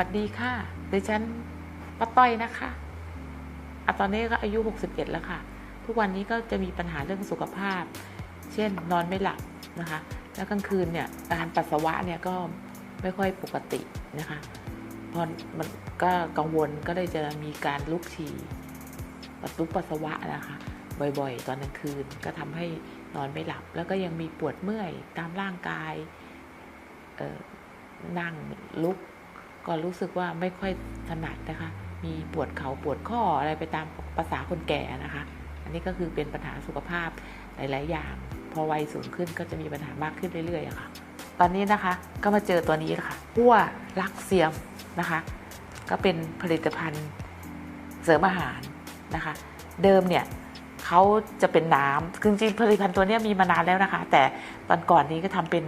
วัสดีค่ะดิฉันป้าต้อยนะคะอะตอนนี้ก็อายุ 61 แล้วค่ะ ทุกวันนี้ก็จะมีปัญหาเรื่องสุขภาพ เช่นนอนไม่หลับนะคะ แล้วกลางคืนเนี่ยการปัสสาวะเนี่ยก็ไม่ค่อยปกตินะคะ พอมันก็กังวลก็เลยจะมีการลุกฉี่ปัสสุปัสสาวะนะคะ บ่อยๆ ตอนกลางคืนก็ทำให้นอนไม่หลับ แล้วก็ยังมีปวดเมื่อยตามร่างกายนั่งลุก ก็รู้สึกว่าไม่ค่อยถนัดนะคะ มีปวดเขา่าปวดข้ออะไรไปตามภาษาคนแก่นะคะ อันนี้ก็คือเป็นปัญหาสุขภาพหลาย ๆ อย่าง พอวัยสูงขึ้นก็จะมีปัญหามากขึ้นเรื่อยๆะค่ะ ตอนนี้นะคะก็มาเจอตัวนี้ค่ะพั่วรักเซียมนะคะ ก็เป็นผลิตภัณฑ์เสริมอาหารนะคะ เดิมเนี่ยเขาจะเป็นน้ำคือจริงๆผลิตภัณฑ์ตัวนี้มีมานานแล้วนะคะ แต่ตอนก่อนนี้ก็ทำเป็น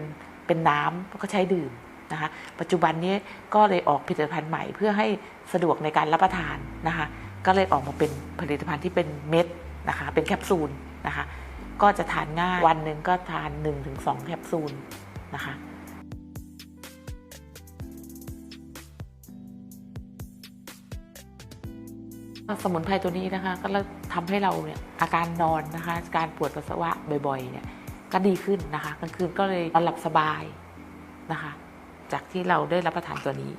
เป็นน้ำก็ใช้ดื่ม นะคะปัจจุบันนี้ก็เลยออกผลิตภัณฑ์ใหม่เพื่อให้สะดวกในการรับประทานนะคะก็เลยออกมาเป็นผลิตภัณฑ์ที่เป็นเม็ดนะคะเป็นแคปซูลนะคะก็จะทานง่ายวันหนึ่งก็ทาน 1-2 แคปซูลนะคะสมุนไพรตัวนี้นะคะก็ทำให้เราเนี่ยอาการนอนนะคะการปวดปัสสาวะบ่อยๆเนี่ยก็ดีขึ้นนะคะกลางคืนก็เลยนอนหลับสบายนะคะ จากที่เราได้รับประทานตัวนี้